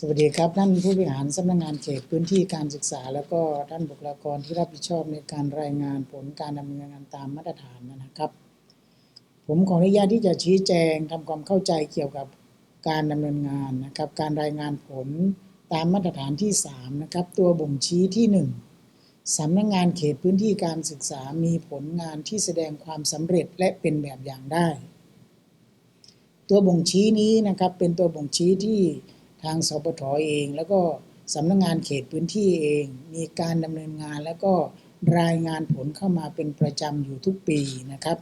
สวัสดีครับท่านผู้บริหารสำนักงานเขตพื้นที่การศึกษา แล้วก็ท่านบุคลากรที่รับผิดชอบในการรายงานผลการดำเนินงานตามมาตรฐานนะครับ ผมขออนุญาตที่จะชี้แจงทำความเข้าใจเกี่ยวกับการดำเนินงานนะครับ การรายงานผลตามมาตรฐานที่3นะครับตัวบ่งชี้ที่ 1สำนักงานเขตพื้นที่การศึกษามีผลงานที่แสดงความสำเร็จและเป็นแบบอย่างได้ ตัวบ่งชี้นี้นะครับเป็นตัวบ่งชี้ที่ ทางสปทเอง แล้วก็สำนักงานเขตพื้นที่เอง มีการดำเนินงานแล้วก็รายงานผลเข้ามาเป็นประจำอยู่ทุกปีนะครับ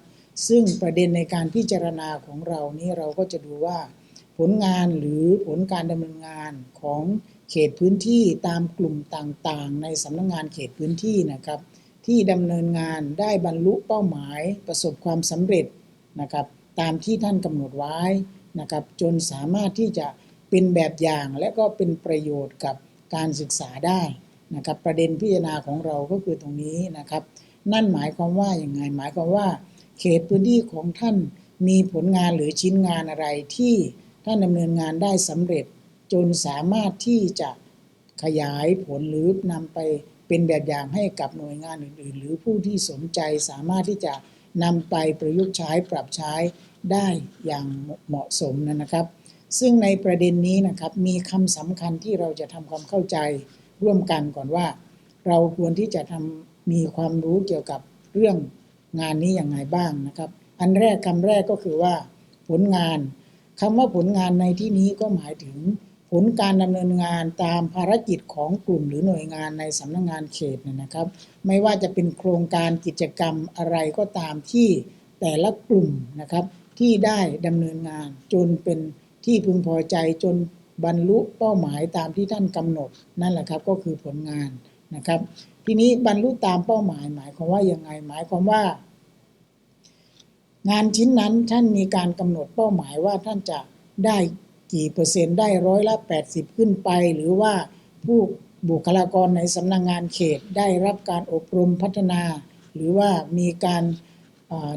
ซึ่งประเด็นในการพิจารณาของเรานี้เราก็จะดูว่าผลงานหรือผลการดำเนินงานของเขตพื้นที่ตามกลุ่มต่างๆ ในสำนักงานเขตพื้นที่นะครับ ที่ดำเนินงานได้บรรลุเป้าหมายประสบความสำเร็จนะครับ ตามที่ท่านกำหนดไว้นะครับ จนสามารถที่จะ เป็นแบบอย่างและก็เป็นประโยชน์กับการศึกษาได้นะครับประเด็นพิจารณาของเราก็คือตรงนี้นะครับ นั่นหมายความว่าอย่างไงหมายความว่า เขตพื้นที่ของท่านมีผลงานหรือชิ้นงานอะไรที่ท่านดำเนินงานได้สำเร็จ จนสามารถที่จะขยายผลหรือนำไปเป็นแบบอย่างให้กับหน่วยงานอื่น ๆ หรือผู้ที่สนใจสามารถที่จะนำไปประยุกต์ใช้ปรับใช้ได้อย่างเหมาะสมนะครับ ซึ่งในประเด็นนี้นะครับมีคำสำคัญที่เราจะทำความเข้าใจร่วมกันก่อนว่า เราควรที่จะทำมีความรู้เกี่ยวกับเรื่องงานนี้อย่างไรบ้างนะครับ อันแรกคำแรกก็คือว่า ผลงานคำว่าผลงานในที่นี้ก็หมายถึงผลการดำเนินงานตามภารกิจของกลุ่มหรือหน่วยงานในสำนักงงานเขตเนี่ยนะครับ ไม่ว่าจะเป็นโครงการกิจกรรมอะไรก็ตามที่แต่ละกลุ่มนะครับที่ได้ดำเนินงานจนเป็น ที่พึงพอใจจนบรรลุเป้าหมายตามที่ท่านกำหนดนั่นแหละครับก็คือผลงานนะครับ ทีนี้บรรลุตามเป้าหมายหมายความว่ายังไงหมายความว่า งานชิ้นนั้นท่านมีการกำหนดเป้าหมายว่าท่านจะได้กี่เปอร์เซ็นต์ได้ร้อยละ 80 ขึ้นไป หรือว่าผู้บุคลากรในสำนักงงานเขตได้รับการอบรมพัฒนา หรือว่ามีการ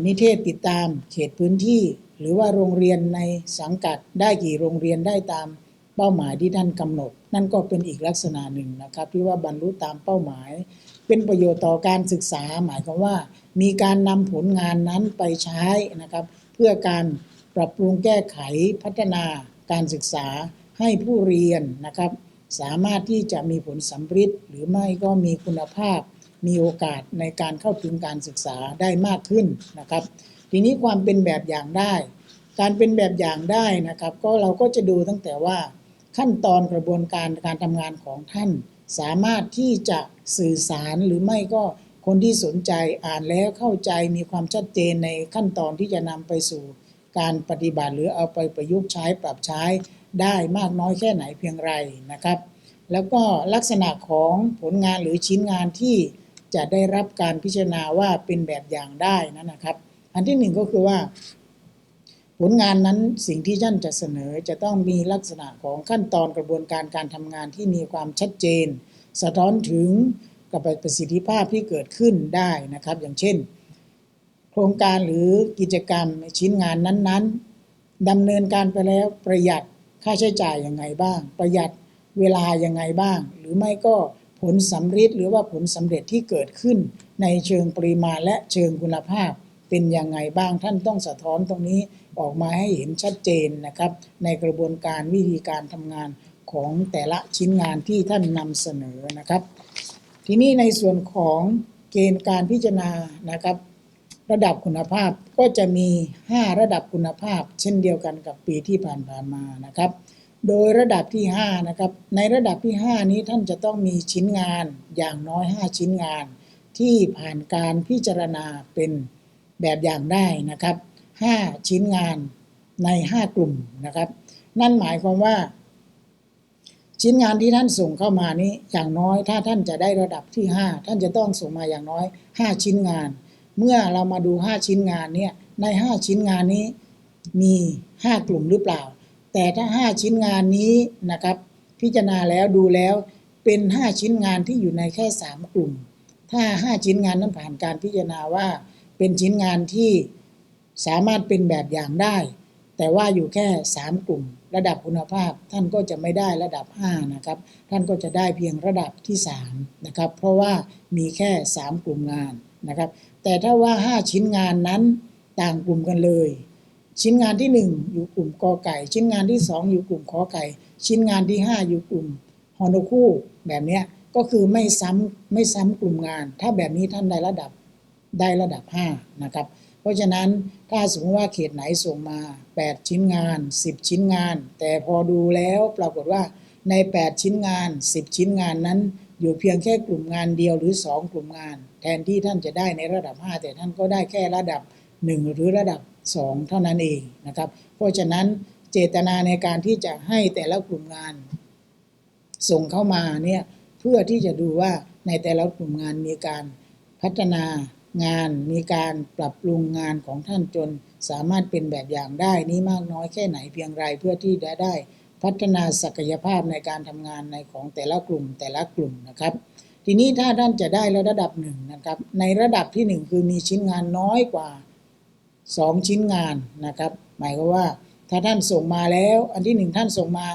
นิเทศติดตามเขตพื้นที่ หรือว่าโรงเรียนในสังกัดได้กี่โรงเรียนได้ตามเป้าหมายที่ท่านกำหนด นั่นก็เป็นอีกลักษณะหนึ่งนะครับ ที่ว่าบรรลุตามเป้าหมาย เป็นประโยชน์ต่อการศึกษา หมายความว่า มีการนำผลงานนั้นไปใช้นะครับ เพื่อการปรับปรุงแก้ไขพัฒนาการศึกษาให้ผู้เรียนนะครับ สามารถที่จะมีผลสำฤทธิ์หรือไม่ก็มีคุณภาพ มีโอกาสในการเข้าถึงการศึกษาได้มากขึ้นนะครับ ทีนี้ความเป็นแบบอย่างได้ การเป็นแบบอย่างได้นะครับ ก็เราก็จะดูตั้งแต่ว่าขั้นตอนกระบวนการการทำงานของท่าน สามารถที่จะสื่อสารหรือไม่ก็คนที่สนใจอ่านแล้วเข้าใจมีความชัดเจนในขั้นตอนที่จะนำไปสู่การปฏิบัติหรือเอาไปประยุกต์ใช้ปรับใช้ได้มากน้อยแค่ไหนเพียงไรนะครับ แล้วก็ลักษณะของผลงานหรือชิ้นงานที่จะได้รับการพิจารณาว่าเป็นแบบอย่างได้นั่นนะครับ อันที่หนึ่งก็คือว่า ผลงานนั้นสิ่งที่ท่านจะเสนอจะต้องมีลักษณะของขั้นตอนกระบวนการการทำงานที่มีความชัดเจน สะท้อนถึงกับประสิทธิภาพที่เกิดขึ้นได้นะครับ อย่างเช่น โครงการหรือกิจกรรมชิ้นงานนั้นๆดำเนินการไปแล้วประหยัดค่าใช้จ่ายยังไงบ้าง ประหยัดเวลายังไงบ้าง หรือไม่ก็ผลสำเร็จหรือว่าผลสำเร็จที่เกิดขึ้นในเชิงปริมาณและเชิงคุณภาพ เป็นยังไงบ้างท่านต้องสะท้อนตรงนี้ออกมาให้เห็นชัดเจนนะครับ ในกระบวนการวิธีการทำงานของแต่ละชิ้นงานที่ท่านนำเสนอนะครับ ทีนี้ในส่วนของเกณฑ์การพิจารณานะครับ ระดับคุณภาพก็จะมี 5 ระดับคุณภาพ เช่นเดียวกันกับปีที่ผ่านๆมานะครับ โดยระดับที่5นะครับในระดับที่ 5 นี้ท่านจะต้องมีชิ้นงานอย่างน้อย 5 ชิ้นงาน ที่ผ่านการพิจารณาเป็น แบบอย่างได้นะครับ 5 ชิ้นงานใน 5 กลุ่มนะครับ นั่นหมายความว่า ชิ้นงานที่ท่านส่งเข้ามานี้อย่างน้อยถ้าท่านจะได้ระดับที่ 5 ท่านจะต้องส่งมาอย่างน้อย 5 ชิ้นงาน เมื่อเรามาดู 5 ชิ้นงานเนี่ยใน 5 ชิ้นงานนี้มี 5 กลุ่มหรือเปล่า แต่ถ้า 5 ชิ้นงานนี้นะครับ พิจารณาแล้วดูแล้วเป็น 5 ชิ้นงานที่อยู่ในแค่ 3 กลุ่ม ถ้า 5 ชิ้นงานนั้นผ่านการพิจารณาว่า เป็นชิ้นงานที่สามารถเป็นแบบอย่างได้ แต่ว่าอยู่แค่ 3 กลุ่ม ระดับคุณภาพท่านก็จะไม่ได้ระดับ 5 นะครับ ท่านก็จะได้เพียงระดับที่ 3 นะครับ เพราะว่ามีแค่ 3 กลุ่มงานนะครับ แต่ถ้าว่า 5 ชิ้นงานนั้นต่างกลุ่มกันเลย ชิ้นงานที่ 1 อยู่กลุ่มกอไก่ ชิ้นงานที่ 2 อยู่กลุ่มขอไก่ ชิ้นงานที่ 5 อยู่กลุ่มฮอนโนคู่แบบนี้ก็คือไม่ซ้ำไม่ซ้ำกลุ่มงาน ถ้าแบบนี้ท่านได้ระดับ ได้ระดับ 5 นะครับ เพราะฉะนั้นถ้าสมมติว่าเขตไหนส่งมา 8 ชิ้นงาน 10 ชิ้นงาน แต่พอดูแล้วปรากฏว่าใน 8 ชิ้นงาน 10 ชิ้นงานนั้น อยู่เพียงแค่กลุ่มงานเดียวหรือ 2 กลุ่มงาน แทนที่ท่านจะได้ในระดับ 5 แต่ท่านก็ได้แค่ระดับ 1 หรือระดับ 2 เท่านั้นเองนะครับ เพราะฉะนั้นเจตนาในการที่จะให้แต่ละกลุ่มงาน ส่งเข้ามาเนี่ยเพื่อที่จะดูว่าในแต่ละกลุ่มงานมีการพัฒนา งานมีการปรับปรุงงานของท่านจนสามารถเป็นแบบอย่างได้นี้มากน้อยแค่ไหนเพียงไรเพื่อที่จะได้พัฒนาศักยภาพในการทำงานในของแต่ละกลุ่มแต่ละกลุ่มนะครับ ทีนี้ถ้าท่านจะได้ระดับหนึ่งนะครับ ในระดับที่หนึ่งคือมีชิ้นงานน้อยกว่า 2 ชิ้นงานนะครับ หมายความว่าถ้าท่านส่งมาแล้ว อันที่หนึ่งท่านส่งมา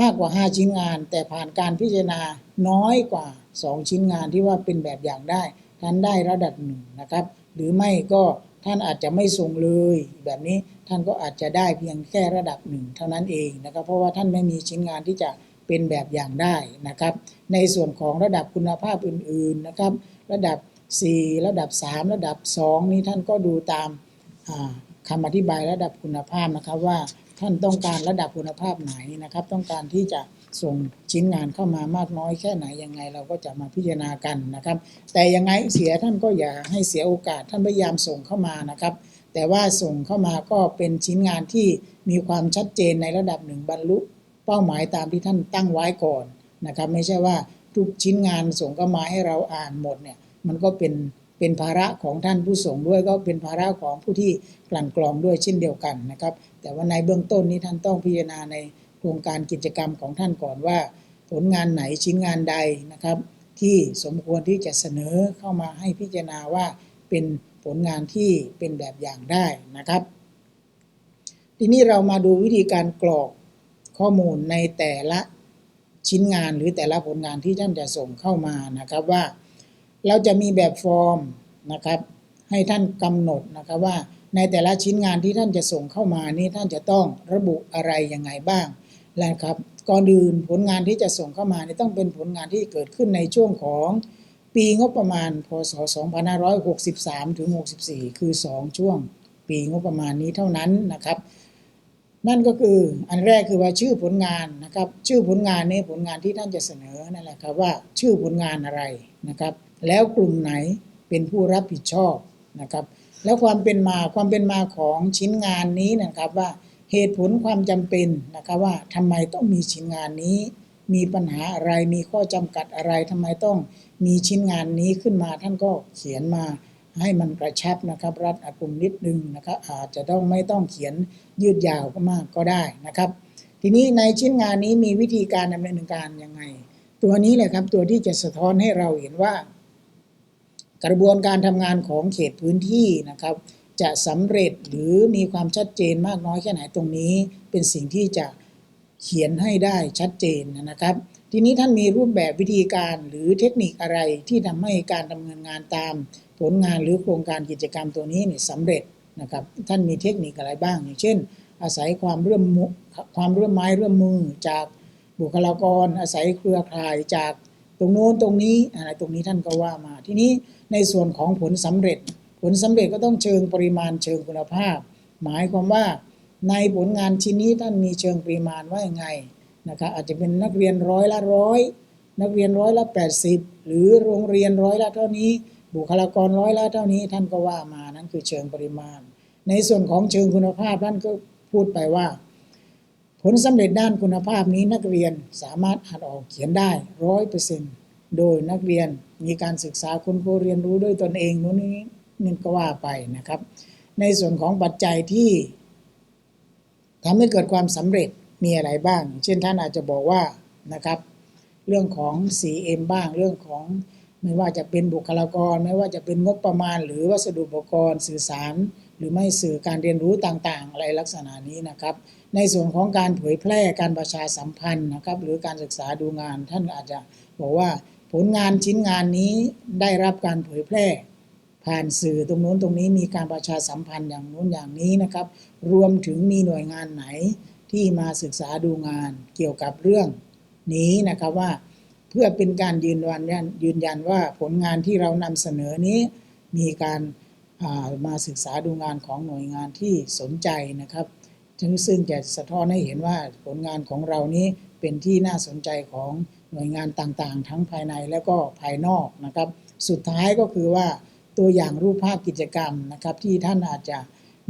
มากกว่า 5 ชิ้นงาน แต่ผ่านการพิจารณาน้อยกว่า 2 ชิ้นงานที่ว่าเป็นแบบอย่างได้ ท่านได้ระดับหนึ่งนะครับ หรือไม่ก็ท่านอาจจะไม่ส่งเลย แบบนี้ท่านก็อาจจะได้เพียงแค่ระดับหนึ่งเท่านั้นเองนะครับ เพราะว่าท่านไม่มีชิ้นงานที่จะเป็นแบบอย่างได้นะครับ ในส่วนของระดับคุณภาพอื่นๆนะครับ ระดับ 4 ระดับ 3 ระดับ 2 นี้ท่านก็ดูตามคำอธิบายระดับคุณภาพนะครับว่าท่านต้องการระดับคุณภาพไหนนะครับ ต้องการที่จะ ส่งชิ้นงานเข้ามามากน้อยแค่ไหนยังไงเราก็จะมาพิจารณากันนะครับ แต่ยังไงเสียท่านก็อย่าให้เสียโอกาสท่านพยายามส่งเข้ามานะครับ แต่ว่าส่งเข้ามาก็เป็นชิ้นงานที่มีความชัดเจนในระดับหนึ่งบรรลุเป้าหมายตามที่ท่านตั้งไว้ก่อนนะครับ ไม่ใช่ว่าทุกชิ้นงานส่งเข้ามาให้เราอ่านหมดเนี่ยมันก็เป็นเป็นภาระของท่านผู้ส่งด้วยก็เป็นภาระของผู้ที่กลั่นกรองด้วยเช่นเดียวกันนะครับ แต่ว่าในเบื้องต้นนี้ท่านต้องพิจารณาใน โครงการกิจกรรมของท่านก่อนว่า ผลงานไหนชิ้นงานใดนะครับ ที่สมควรที่จะเสนอเข้ามาให้พิจารณาว่าเป็นผลงานที่เป็นแบบอย่างได้นะครับ ทีนี้เรามาดูวิธีการกรอกข้อมูลในแต่ละชิ้นงานหรือแต่ละผลงานที่ท่านจะส่งเข้ามานะครับว่า เราจะมีแบบฟอร์มนะครับ ให้ท่านกำหนดนะครับว่าในแต่ละชิ้นงานที่ท่านจะส่งเข้ามานี้ท่านจะต้องระบุอะไรยังไงบ้าง นะครับก่อนอื่นผลงานที่จะส่งเข้ามาเนี่ยต้องเป็นผลงานที่เกิดขึ้นในช่วงของปีงบประมาณพศ 2563 ถึง 64 คือ 2 ช่วงปีงบประมาณนี้เท่านั้นนะครับ นั่นก็คืออันแรกคือว่าชื่อผลงานนะครับ ชื่อผลงานนี้ผลงานที่ท่านจะเสนอนั่นแหละครับว่าชื่อผลงานอะไรนะครับ แล้วกลุ่มไหนเป็นผู้รับผิดชอบนะครับ แล้วความเป็นมาความเป็นมาของชิ้นงานนี้นะครับว่า เหตุผลความจำเป็นนะครับว่าทำไมต้องมีชิ้นงานนี้ มีปัญหาอะไรมีข้อจำกัดอะไรทำไมต้องมีชิ้นงานนี้ขึ้นมาท่านก็เขียนมาให้มันกระชับนะครับ รัดอากลุ่มนิดนึงนะครับอาจจะต้องไม่ต้องเขียนยืดยาวก็มากก็ได้นะครับ ทีนี้ในชิ้นงานนี้มีวิธีการดำเนินการยังไง ตัวนี้แหละครับตัวที่จะสะท้อนให้เราเห็นว่า กระบวนการทำงานของเขตพื้นที่นะครับ จะสำเร็จหรือมีความชัดเจนมากน้อยแค่ไหนตรงนี้ เป็นสิ่งที่จะเขียนให้ได้ชัดเจนนะครับ ทีนี้ท่านมีรูปแบบวิธีการหรือเทคนิคอะไรที่ทำให้การดำเนินงานตามผลงานหรือโครงการกิจกรรมตัวนี้เนี่ยสำเร็จนะครับ ท่านมีเทคนิคอะไรบ้าง อย่างเช่น อาศัยความร่วมความร่วมไม้ร่วมมือจากบุคลากร อาศัยเครือข่ายจากตรงโน้นตรงนี้อะไรตรงนี้ท่านก็ว่ามา ทีนี้ในส่วนของผลสำเร็จ ผลสำเร็จก็ต้องเชิงปริมาณเชิงคุณภาพ หมายความว่าในผลงานชิ้นนี้ท่านมีเชิงปริมาณว่าอยังไงนะครับอาจจะเป็นนักเรียนร้อยละร้อยนักเรียนร้อยละ 80 หรือโรงเรียนร้อยละเท่านี้ บุคลากรร้อยละเท่านี้ ท่านก็ว่ามานั่นคือเชิงปริมาณ ในส่วนของเชิงคุณภาพท่านก็พูดไปว่า ผลสำเร็จด้านคุณภาพนี้นักเรียนสามารถอ่านออกเขียนได้ร้อยเปอร์เซ็นต์โดยนักเรียนมีการศึกษาค้นคว้เรียนรู้ด้วยตนเองนู้นนี้ นี่ก็ว่าไปนะครับ ในส่วนของปัจจัยที่ทำให้เกิดความสำเร็จมีอะไรบ้าง เช่นท่านอาจจะบอกว่านะครับ เรื่องของ 4M บ้าง เรื่องของไม่ว่าจะเป็นบุคลากร ไม่ว่าจะเป็นงบประมาณ หรือวัสดุอุปกรณ์สื่อสาร หรือไม่สื่อการเรียนรู้ต่างๆ อะไรลักษณะนี้นะครับ ในส่วนของการเผยแพร่การประชาสัมพันธ์นะครับ หรือการศึกษาดูงานท่านอาจจะบอกว่าผลงานชิ้นงานนี้ได้รับการเผยแพร่ ผ่านสื่อตรงนู้นตรงนี้มีการประชาสัมพันธ์อย่างนู้นอย่างนี้นะครับ รวมถึงมีหน่วยงานไหนที่มาศึกษาดูงานเกี่ยวกับเรื่องนี้นะครับว่าเพื่อเป็นการยืนยันยืนยันว่าผลงานที่เรานำเสนอนี้ มีการามาศึกษาดูงานของหน่วยงานที่สนใจนะครับซึ่งซึ่งจะสะท้อนให้เห็นว่าผลงานของเรานี้เป็นที่น่าสนใจของหน่วยงานต่างๆ ทั้งภายในและก็ภายนอกนะครับ สุดท้ายก็คือว่า ตัวอย่างรูปภาพกิจกรรมนะครับที่ท่านอาจจะ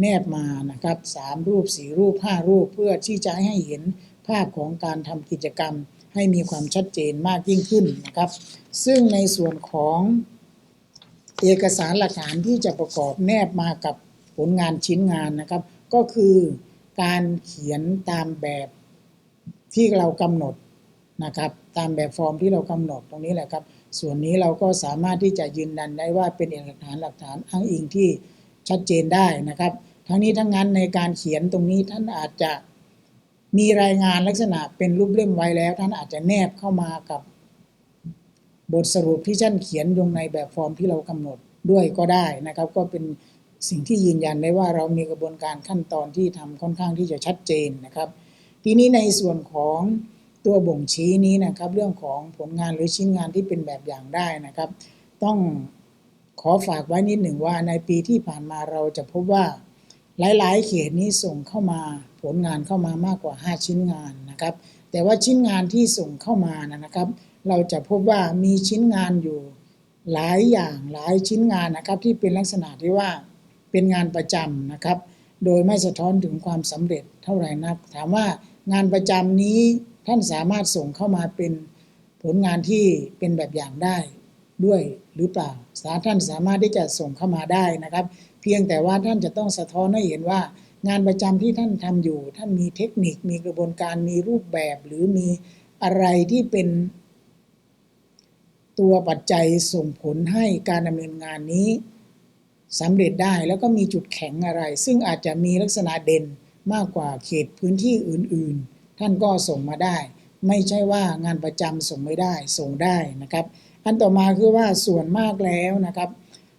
แนบมานะครับสามรูปสี่รูปห้ารูป เพื่อที่จะให้เห็นภาพของการทำกิจกรรมให้มีความชัดเจนมากยิ่งขึ้นนะครับ ซึ่งในส่วนของเอกสารหลักฐานที่จะประกอบแนบมากับผลงานชิ้นงานนะครับ ก็คือการเขียนตามแบบที่เรากำหนดนะครับ ตามแบบฟอร์มที่เรากำหนดตรงนี้แหละครับ ส่วนนี้เราก็สามารถที่จะยืนยันได้ว่าเป็นเอกสารหลักฐานอ้างอิงที่ชัดเจนได้นะครับ ทั้งนี้ทั้งนั้นในการเขียนตรงนี้ท่านอาจจะมีรายงานลักษณะเป็นรูปเล่มไว้แล้ว ท่านอาจจะแนบเข้ามากับบทสรุปที่ท่านเขียนลงในแบบฟอร์มที่เรากำหนดด้วยก็ได้นะครับ ก็เป็นสิ่งที่ยืนยันได้ว่าเรามีกระบวนการขั้นตอนที่ทำค่อนข้างที่จะชัดเจนนะครับ ทีนี้ในส่วนของ ตัวบ่งชี้นี้นะครับ เรื่องของผลงานหรือชิ้นงานที่เป็นแบบอย่างได้นะครับ ต้องขอฝากไว้นิดหนึ่งว่าในปีที่ผ่านมาเราจะพบว่าหลาย ๆ เขตนี้ส่งเข้ามาผลงานเข้ามามากกว่า 5 ชิ้นงานนะครับ แต่ว่าชิ้นงานที่ส่งเข้ามานะครับ เราจะพบว่ามีชิ้นงานอยู่หลายอย่างหลายชิ้นงานนะครับ ที่เป็นลักษณะที่ว่าเป็นงานประจำนะครับ โดยไม่สะท้อนถึงความสำเร็จเท่าไหร่นัก ถามว่างานประจำนี้ ท่านสามารถส่งเข้ามาเป็นผลงานที่เป็นแบบอย่างได้ด้วยหรือเปล่าสาท่านสามารถที่จะส่งเข้ามาได้นะครับ เพียงแต่ว่าท่านจะต้องสะท้อนให้เห็นว่า งานประจำที่ท่านทำอยู่ ท่านมีเทคนิคมีกระบวนการมีรูปแบบ หรือมีอะไรที่เป็นตัวปัจจัยส่งผลให้การดำเนินงานนี้สำเร็จได้แล้วก็มีจุดแข็งอะไร ซึ่งอาจจะมีลักษณะเด่นมากกว่าเขตพื้นที่อื่น ๆ ท่านก็ส่งมาได้ ไม่ใช่ว่างานประจำส่งไม่ได้ส่งได้นะครับอันต่อมาคือว่าส่วนมากแล้วนะครับ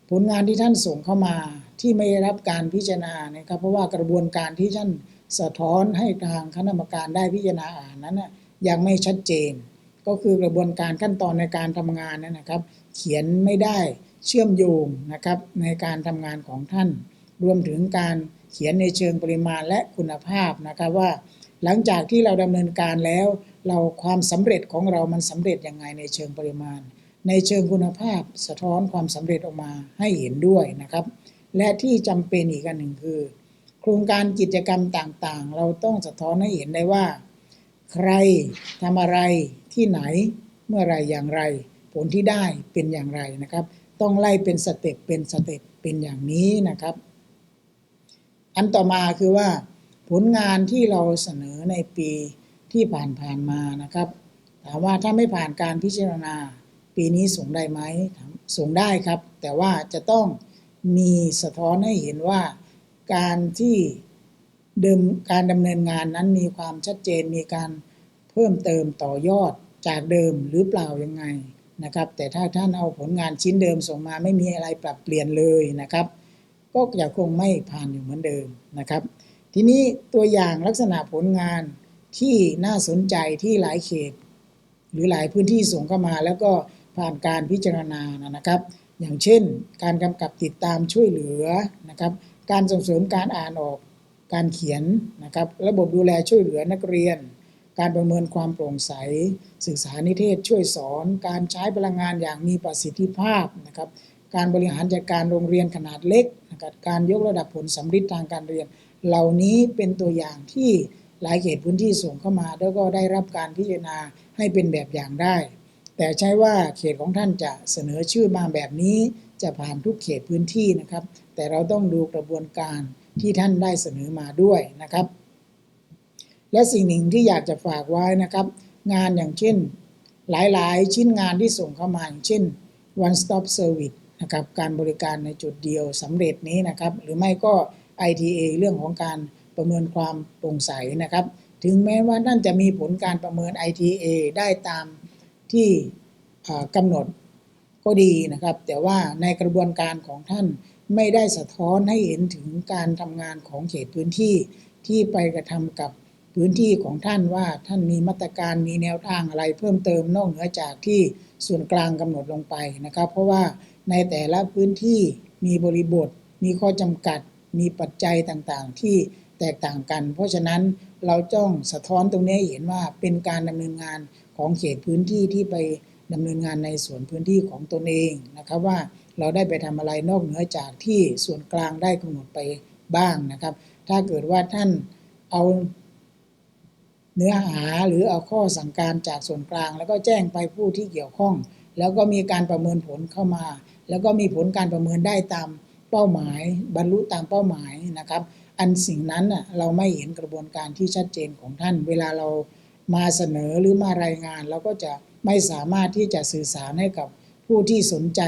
ผลงานที่ท่านส่งเข้ามาที่ไม่ได้รับการพิจารณานะครับ เพราะว่ากระบวนการที่ท่านสะท้อนให้ทางคณะกรรมการได้พิจารณาอ่านนั้นนะยังไม่ชัดเจน ก็คือกระบวนการขั้นตอนในการทำงานนั้นนะครับ เขียนไม่ได้เชื่อมโยงนะครับในการทำงานของท่าน รวมถึงการเขียนในเชิงปริมาณและคุณภาพนะครับว่า หลังจากที่เราดำเนินการแล้ว เราความสำเร็จของเรามันสำเร็จยังไงในเชิงปริมาณ ในเชิงคุณภาพสะท้อนความสำเร็จออกมาให้เห็นด้วยนะครับ และที่จำเป็นอีกอันหนึ่งคือ โครงการกิจกรรมต่างๆ เราต้องสะท้อนให้เห็นได้ว่า ใครทำอะไรที่ไหนเมื่อไรอย่างไร ผลที่ได้เป็นอย่างไรนะครับ ต้องไล่เป็นสเต็ปเป็นสเต็ปเป็นอย่างนี้นะครับ อันต่อมาคือว่า ผลงานที่เราเสนอในปีที่ผ่านๆมานะครับ ถามว่าถ้าไม่ผ่านการพิจารณา ปีนี้ส่งได้ไหมส่งได้ครับ แต่ว่าจะต้องมีสะท้อนให้เห็นว่าการที่เดิมการดำเนินงานนั้นมีความชัดเจนมีการเพิ่มเติมต่อยอดจากเดิมหรือเปล่ายังไงนะครับ แต่ถ้าท่านเอาผลงานชิ้นเดิมส่งมาไม่มีอะไรปรับเปลี่ยนเลยนะครับ ก็จะคงไม่ผ่านอยู่เหมือนเดิมนะครับ ทีนี้ตัวอย่างลักษณะผลงานที่น่าสนใจที่หลายเขต หรือหลายพื้นที่ส่งเข้ามา แล้วก็ผ่านการพิจารณานะครับ อย่างเช่น การกำกับติดตามช่วยเหลือนะครับ การส่งเสริมการอ่านออกการเขียนนะครับ ระบบดูแลช่วยเหลือนักเรียน การประเมินความโปร่งใส ศึกษานิเทศช่วยสอน การใช้พลังงานอย่างมีประสิทธิภาพนะครับ การบริหารจัดการโรงเรียนขนาดเล็กนะครับการยกระดับผลสำฤทธิ์ทางการเรียน เหล่านี้เป็นตัวอย่างที่หลายเขตพื้นที่ส่งเข้ามา แล้วก็ได้รับการพิจารณาให้เป็นแบบอย่างได้ แต่ใช่ว่าเขตของท่านจะเสนอชื่อมาแบบนี้จะผ่านทุกเขตพื้นที่นะครับ แต่เราต้องดูกระบวนการที่ท่านได้เสนอมาด้วยนะครับ และสิ่งหนึ่งที่อยากจะฝากไว้นะครับ งานอย่างเช่น หลายๆ ชิ้นงานที่ส่งเข้ามาอย่างเช่น one stop service นะครับการบริการในจุดเดียวสำเร็จนี้นะครับ หรือไม่ก็ ITA เรื่องของการประเมินความโปร่งใสนะครับ ถึงแม้ว่าท่นจะมีผลการประเมิน ITA ได้ตามที่กำหนดก็ดีนะครับ แต่ว่าในกระบวนการของท่านไม่ได้สะท้อนให้เห็นถึงการทำงานของเขตพื้นที่ที่ไปกระทำกับพื้นที่ของท่านว่าท่านมีมาตรการมีแนวทางอะไรเพิ่มเติมนอกเหนือจากที่ส่วนกลางกำหนดลงไปนะครับ เพราะว่าในแต่ละพื้นที่มีบริบท มีข้อจำกัด มีปัจจัยต่างๆ ที่แตกต่างกัน เพราะฉะนั้นเราจ้องสะท้อนตรงนี้เห็นว่าเป็นการดำเนินงานของเขตพื้นที่ที่ไปดำเนินงานในส่วนพื้นที่ของตนเองนะครับว่าเราได้ไปทำอะไรนอกเหนือจากที่ส่วนกลางได้กำหนดไปบ้างนะครับ ถ้าเกิดว่าท่านเอาเนื้อหาหรือเอาข้อสั่งการจากส่วนกลาง แล้วก็แจ้งไปผู้ที่เกี่ยวข้อง แล้วก็มีการประเมินผลเข้ามา แล้วก็มีผลการประเมินได้ตาม เป้าหมาย บรรลุตามเป้าหมายนะครับ อันสิ่งนั้นน่ะเราไม่เห็นกระบวนการที่ชัดเจนของท่าน เวลาเรามาเสนอหรือมารายงาน เราก็จะไม่สามารถที่จะสื่อสารให้กับผู้ที่สนใจ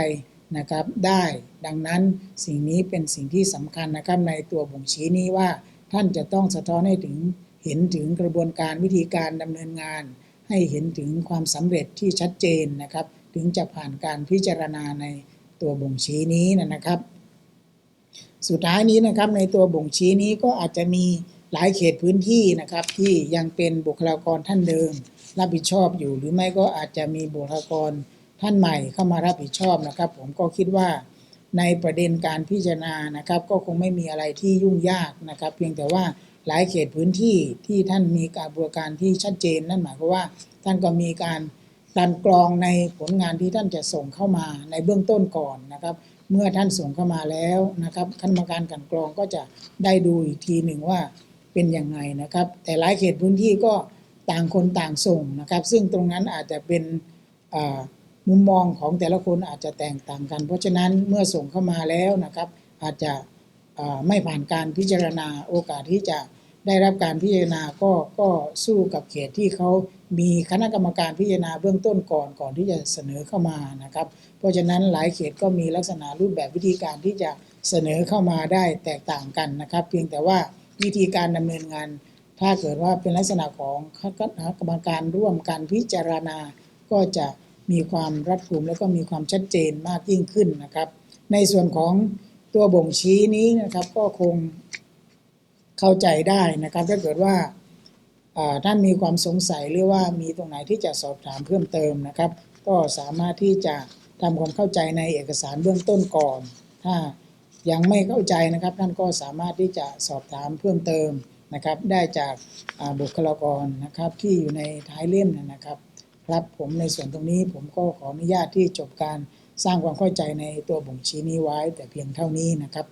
นะครับได้ดังนั้นสิ่งนี้เป็นสิ่งที่สำคัญนะครับในตัวบ่งชี้นี้ว่าท่านจะต้องสะท้อนให้ถึงเห็นถึงกระบวนการวิธีการดำเนินงาน ให้เห็นถึงความสำเร็จที่ชัดเจนนะครับ ถึงจะผ่านการพิจารณาในตัวบ่งชี้นี้นะครับ สุดท้ายนี้นะครับในตัวบ่งชี้นี้ก็อาจจะมีหลายเขตพื้นที่นะครับที่ยังเป็นบุคลากรท่านเดิม รับผิดชอบอยู่ หรือไม่ก็อาจจะมีบุคลากรท่านใหม่เข้ามารับผิดชอบนะครับ ผมก็คิดว่าในประเด็นการพิจารณานะครับ ก็คงไม่มีอะไรที่ยุ่งยากนะครับ เพียงแต่ว่าหลายเขตพื้นที่ที่ท่านมีการบริการที่ชัดเจน นั่นหมายความว่าท่านก็มีการกลันกรองในผลงานที่ท่านจะส่งเข้ามาในเบื้องต้นก่อนนะครับ เมื่อท่านส่งเข้ามาแล้วนะครับคณะกรรมการกันกรองก็จะได้ดูอีกทีหนึ่งว่าเป็นยังไงนะครับ แต่หลายเขตพื้นที่ก็ต่างคนต่างส่งนะครับ ซึ่งตรงนั้นอาจจะเป็นมุมมองของแต่ละคนอาจจะแตกต่างกัน เพราะฉะนั้นเมื่อส่งเข้ามาแล้วนะครับ อาจจะไม่ผ่านการพิจารณาโอกาสที่จะ ได้รับการพิจารณาก็ก็สู้กับเขตที่เขามีคณะกรรมการพิจารณาเบื้องต้นก่อนก่อนที่จะเสนอเข้ามานะครับ เพราะฉะนั้นหลายเขตก็มีลักษณะรูปแบบวิธีการที่จะเสนอเข้ามาได้แตกต่างกันนะครับ เพียงแต่ว่าวิธีการดำเนินงาน ถ้าเกิดว่าเป็นลักษณะของคณะกรรมการร่วมการพิจารณา ก็จะมีความรัดกุมแล้วก็มีความชัดเจนมากยิ่งขึ้นนะครับ ในส่วนของตัวบ่งชี้นี้นะครับก็คง เข้าใจได้นะครับ ถ้าเกิดว่าท่านมีความสงสัยหรือว่ามีตรงไหนที่จะสอบถามเพิ่มเติมนะครับ ก็สามารถที่จะทำความเข้าใจในเอกสารเบื้องต้นก่อน ถ้ายังไม่เข้าใจนะครับ ท่านก็สามารถที่จะสอบถามเพิ่มเติมนะครับ ได้จากบุคลากรนะครับที่อยู่ในท้ายเล่มนะครับครับผมในส่วนตรงนี้ผมก็ขออนุญาตที่จบการสร้างความเข้าใจในตัวบ่งชี้นี้ไว้ แต่เพียงเท่านี้นะครับ